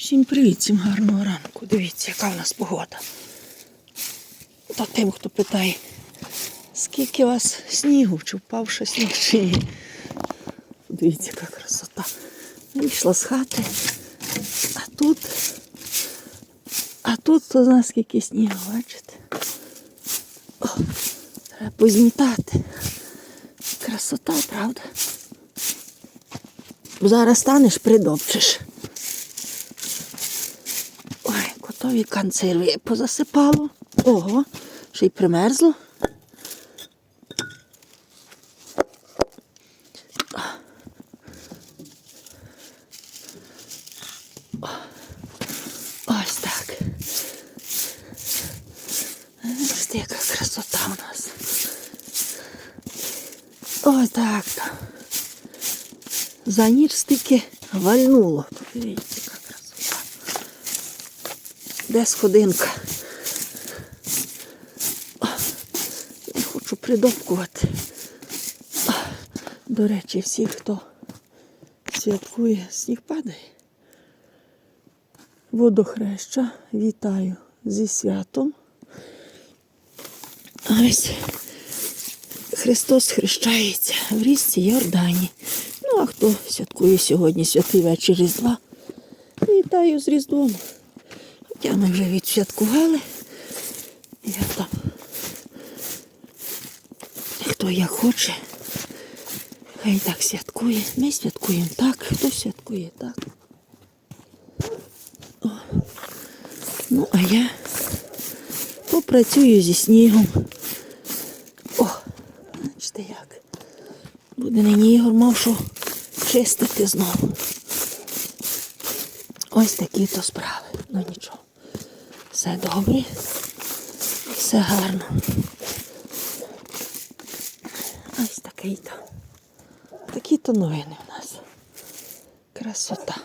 Всім привіт, всім гарного ранку. Дивіться, яка в нас погода. Та тим, хто питає, скільки у вас снігу, чи впав ще сніг чи ні. Дивіться, яка красота. Вийшла з хати, а тут, а тут то знає скільки снігу, бачите? О, треба позмітати. Красота, правда? Зараз станеш, придопчеш. Ой, котові позасипало. Ого, ще й примерзло. Ось так. Бачите, яка красота у нас. Ось так. За ніч стільки вальнуло. Подивіться. Де сходинка? Не хочу придопкувати. До речі, всі, хто святкує, сніг падає. Водохреща, вітаю зі святом. Ось Христос хрещається в річці Йордані. Ну, а хто святкує сьогодні святий вечір Різдва? Вітаю з Різдвом. Ми вже відсвяткували. Я там. Хто як хоче, хай так святкує. Ми святкуємо так, хто святкує так. О. Ну, а я попрацюю зі снігом. О, бачите як. Буде нині Ігор мав що чистити знову. Ось такі то справи. Ну нічого. Все добре. Все гарно. Ось такий то. Такі то новини в нас. Красота.